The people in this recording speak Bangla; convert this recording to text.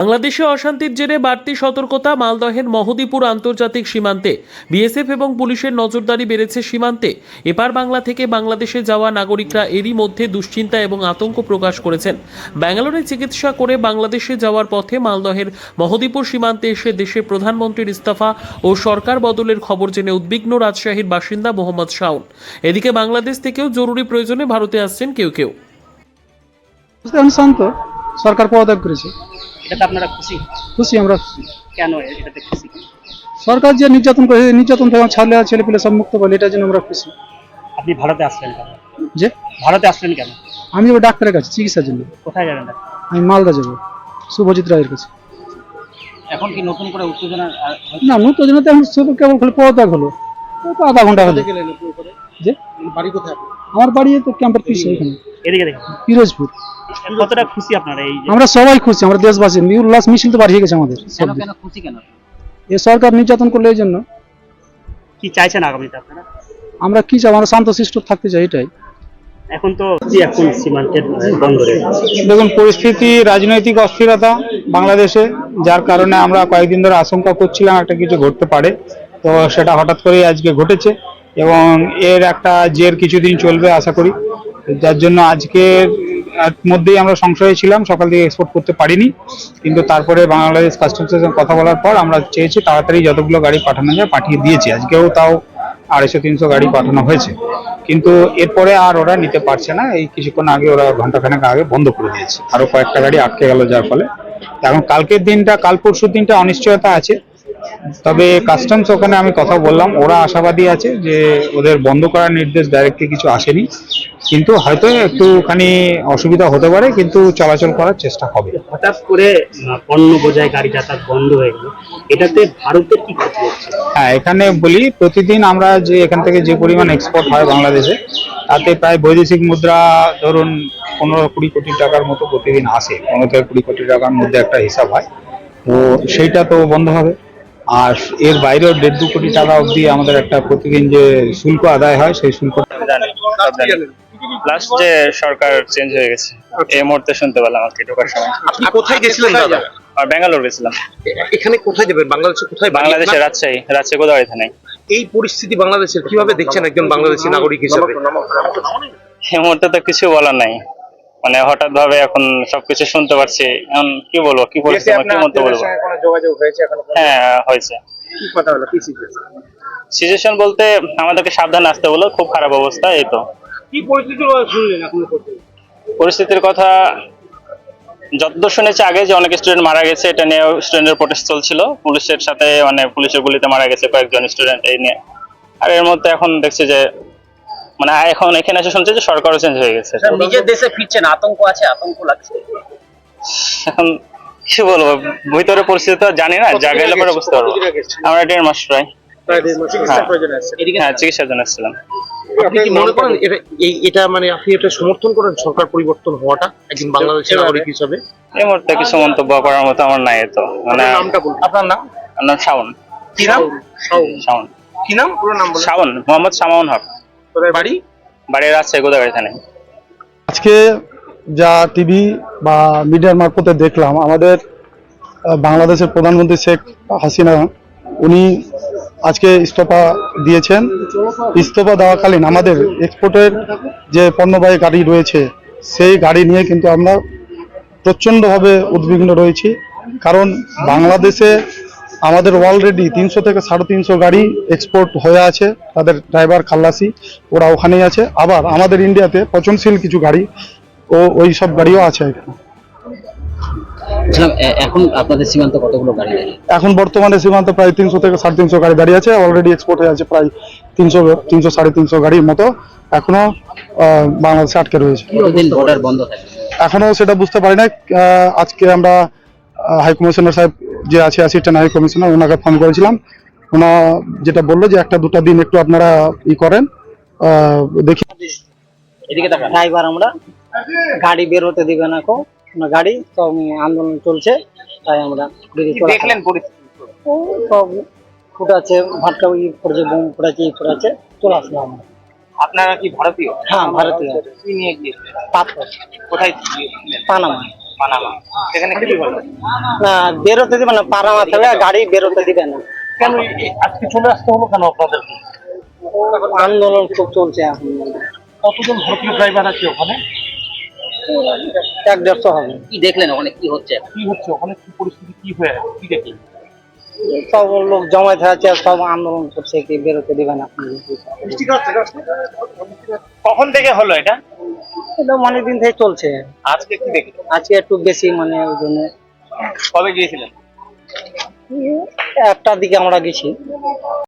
বাংলাদেশে অশান্তির জেরে বাড়তি সতর্কতা মালদহের মহদীপুর আন্তর্জাতিক সীমান্তে। বিএসএফ এবং পুলিশের নজরদারি বেড়েছে সীমান্তে। এপার বাংলা থেকে বাংলাদেশে যাওয়া নাগরিকরা এরই মধ্যে দুশ্চিন্তা এবং আতঙ্ক প্রকাশ করেছেন। ব্যাঙ্গালোরে চিকিৎসা করে বাংলাদেশে যাওয়ার পথে মালদহের মহদীপুর সীমান্তে এসে দেশের প্রধানমন্ত্রীর ইস্তফা ও সরকার বদলের খবর জেনে উদ্বিগ্ন রাজশাহীর বাসিন্দা মোহাম্মদ শাওন। এদিকে বাংলাদেশ থেকেও জরুরি প্রয়োজনে ভারতে আসছেন কেউ কেউ। সরকার পদত্যাগ করেছে। এটাতে আপনারা খুশি? খুশি আমরা। খুশি। কেন এটাতে খুশি? সরকার যে নির্যাতন করে নির্যাতন থেকে ছাড়লে ছেলে পেলে সব মুক্ত পারলে এটার জন্য আমরা খুশি। আপনি ভারতে আসলেন কেন? যে? ভারতে আসলেন কেন? আমি যাব ডাক্তারের কাছে চিকিৎসার জন্য। কোথায় যাবেন আমি মালদা যাব শুভজিৎ রায়ের কাছে। এখন কি নতুন করে উত্তেজনা না নতুন জন্য এখন শুধু কেবল খালি পদত্যাগ হলো। আধা ঘণ্টা হলো। যে? বাড়ি কোথায়? আমার বাড়ি তো ক্যাম্পের পিছিয়ে এখানে। এদিকে দেখুন। পিরোজপুর। কতটা খুশি আপনারা এই আমরা সবাই খুশি আমরা দেশবাসী। উল্লাস মিছিল তো বাড়িয়ে গেছে আমাদের কেন খুশি কেন? এ সরকার নির্যাতন করলে এই জন্য। কি চাইছেন আগামীতে আপনারা? আমরা কি চাই? আমরা শান্ত শিষ্ট থাকতে চাই এটাই। এখন তো এখন সীমান্তের বন্দরে। দেখুন পরিস্থিতি রাজনৈতিক অস্থিরতা বাংলাদেশে যার কারণে আমরা কয়েকদিন ধরে আশঙ্কা করছিলাম একটা কিছু ঘটতে পারে। তো সেটা হঠাৎ করেই আজকে ঘটেছে এবং এর একটা জের কিছুদিন চলবে আশা করি। যার জন্য আজকের মধ্যেই আমরা সংশয়ে ছিলাম, সকাল থেকে এক্সপোর্ট করতে পারিনি। কিন্তু তারপরে বাংলাদেশ কাস্টমসের সঙ্গে কথা বলার পর আমরা চেয়েছি তাড়াতাড়ি যতগুলো গাড়ি পাঠানো যায় পাঠিয়ে দিয়েছি। আজকেও তাও আড়াইশো, তিনশো গাড়ি পাঠানো হয়েছে। কিন্তু এরপরে আর ওরা নিতে পারছে না। এই কিছুক্ষণ আগে ওরা ঘন্টাখানেক আগে বন্ধ করে দিয়েছে। আরও কয়েকটা গাড়ি আটকে গেল যার ফলে। এখন কালকের দিনটা, কাল পরশুর দিনটা অনিশ্চয়তা আছে। তবে কাস্টমস ওখানে আমি কথা বললাম। ওরা আশাবাদী আছে যে ওদের বন্ধ করার নির্দেশ ডাইরেক্টলি কিছু আসেনি। কিন্তু হয়তো একটুখানি অসুবিধা হতে পারে কিন্তু চলাচল করার চেষ্টা হবে। হঠাৎ করে পণ্য বোঝাই গাড়ি যাতায়াত বন্ধ হয়ে গেল। এটাতে ভারতের কি ক্ষতি হচ্ছে? হ্যাঁ এখানে বলি প্রতিদিন আমরা যে এখান থেকে যে পরিমাণ এক্সপোর্ট হয় বাংলাদেশে তাতে প্রায় বৈদেশিক মুদ্রা ধরুন পনেরো কুড়ি কোটি টাকার মতো প্রতিদিন আসে। পনেরো থেকে কুড়ি কোটি টাকার মধ্যে একটা হিসাব হয়। তো সেইটা তো বন্ধ হবে। আর এর বাইরেও দেড় দু কোটি টাকা অবধি আমাদের একটা প্রতিদিন যে শুল্ক আদায় হয় সেই শুল্ক লাস্ট যে সরকার চেঞ্জ হয়ে গেছে এই মুহূর্তে শুনতে পেলাম আর কি ঢোকার সময়। আপনি কোথায় গেছিলেন দাদা? আর ব্যাঙ্গালোর গেছিলাম। এখানে কোথায় যাবেন? বাংলাদেশে কোথায় বাংলাদেশে রাজশাহী রাজশাহী কোথায় থানায়। এই পরিস্থিতি বাংলাদেশের কীভাবে দেখছেন একজন বাংলাদেশী নাগরিক হিসেবে? এই মুহূর্তে তো কিছু বলার নাই। মানে হঠাৎ ভাবে এখন সবকিছু শুনতে পারছি। এখন কি বলব কি পরিস্থিতি কি মন্তব্য বলব? যোগাযোগ হয়েছে এখন হ্যাঁ হয়েছে। কি কথা হলো কি সিচুয়েশন বলতে আমাদেরকে সাবধানে আসতে বলো খুব খারাপ অবস্থা এই তো। কি পরিস্থিতি শুনলেন এখন পরিস্থিতির কথা যতদূর শুনেছি আগে যে অনেক স্টুডেন্ট মারা গেছে এটা নিয়ে স্টুডেন্টের প্রোটেস্ট চলছিল। পুলিশের সাথে মানে পুলিশের গুলিতে মারা গেছে কয়েকজন স্টুডেন্ট এই নিয়ে। আর এর মধ্যে এখন দেখছি যে মানে এখন এখানে এসে শুনছে যে সরকারও চেঞ্জ হয়ে গেছে। নিজের দেশে ফিরছেন আতঙ্ক আছে আতঙ্ক লাগছে। এখন কি বলব ভিতরে পরিস্থিতি তো জানি না যা গেলে পরে বুঝতে পারব। আমরা দেড় মাস প্রায়। হ্যাঁ। হ্যাঁ চিকিৎসার জন্য এসেছিলাম আপনি কি মনে করেন এটা মানে আপনি এটা সমর্থন করেন সরকার পরিবর্তন হওয়াটা একজন বাংলাদেশী নাগরিক হিসেবে? এই মুহূর্তে কিছু মন্তব্য করার মতো আমার নাই তো মানে আপনার নামটা বলুন। আপনার নাম? নাম শাওন। কি নাম? শাওন কি নাম? পুরো নাম বলুন। শাওন মোহাম্মদ শামাউন হক। কোথায় বাড়ি? বাড়ি রাজশাহী গোদাগাড়ি থানায় আজকে যা টিভি বা মিডিয়ার মারফতে দেখলাম আমাদের বাংলাদেশের প্রধানমন্ত্রী শেখ হাসিনা উনি আজকে ইস্তফা দিয়েছেন। ইস্তফা দেওয়াকালীন আমাদের এক্সপোর্টের যে পণ্যবাহী গাড়ি রয়েছে সেই গাড়ি নিয়ে কিন্তু আমরা প্রচণ্ডভাবে উদ্বিগ্ন রয়েছি। কারণ বাংলাদেশে আমাদের অলরেডি তিনশো থেকে সাড়ে তিনশো গাড়ি এক্সপোর্ট হয়ে আছে তাদের ড্রাইভার খাল্লাসি ওরা ওখানেই আছে। আবার আমাদের ইন্ডিয়াতে পচনশীল কিছু গাড়ি ও ওই সব গাড়িও আছে এখানে। এখন আপনাদের সীমান্ত কতগুলো গাড়ি এখন বর্তমানে সীমান্তে প্রায় তিনশো থেকে সাড়ে তিনশো গাড়ি দাঁড়িয়ে আছে অলরেডি এক্সপোর্ট হয়ে আছে প্রায় তিনশো তিনশো সাড়ে তিনশো গাড়ির মতো এখনও আহ, বাংলাদেশে আটকে রয়েছে। এখনও সেটা বুঝতে পারি না আজকে আমরা হাই কমিশনার সাহেব যে আছে অ্যাসিস্ট্যান্ট হাই কমিশনার ওনাকে ফোন করেছিলাম। ওনা যেটা বলল যে একটা দুটা দিন একটু আপনারা ই করেন আহ, দেখি। এদিকে ড্রাইভার আমরা। গাড়ি বের হতে দিবে না কো না গাড়ি তো আন্দোলন চলছে তাই আমরা দেখলেন। ও সব ফুটাচ্ছে ভাটকা ই পড়েছে বোম ফুটাচ্ছে ই ফুটাচ্ছে চলে আসলাম আমরা। আপনারা কি ভারতীয়? হ্যাঁ ভারতীয়। কি নিয়ে গিয়েছিলেন? পাথর কোথায় পানামা পানামা। সেখানে কি বলে না বেরোতে দিবে না পাড়া মারতে গাড়ি বেরোতে দিবে না। কেন আজকে চলে আসতে হলো কেন আপনাদেরকে? আন্দোলন খুব চলছে এখন। কতজন ভারতীয় ড্রাইভার আছে ওখানে? এক দেড়শো হবে। কি দেখলেন ওখানে? কি হচ্ছে? কি হচ্ছে? ওখানে কি পরিস্থিতি কি হয়ে কি দেখলেন? সব লোক জমায়েত হয়ে আর সব আন্দোলন করছে কি বেরোতে দিবে না। কখন থেকে হলো এটা? এটা অনেক দিন থেকে চলছে। আজকে কি দেখি আজকে একটু বেশি মানে ওই জন্য। কবে গিয়েছিলেন? একটার দিকে আমরা গেছি।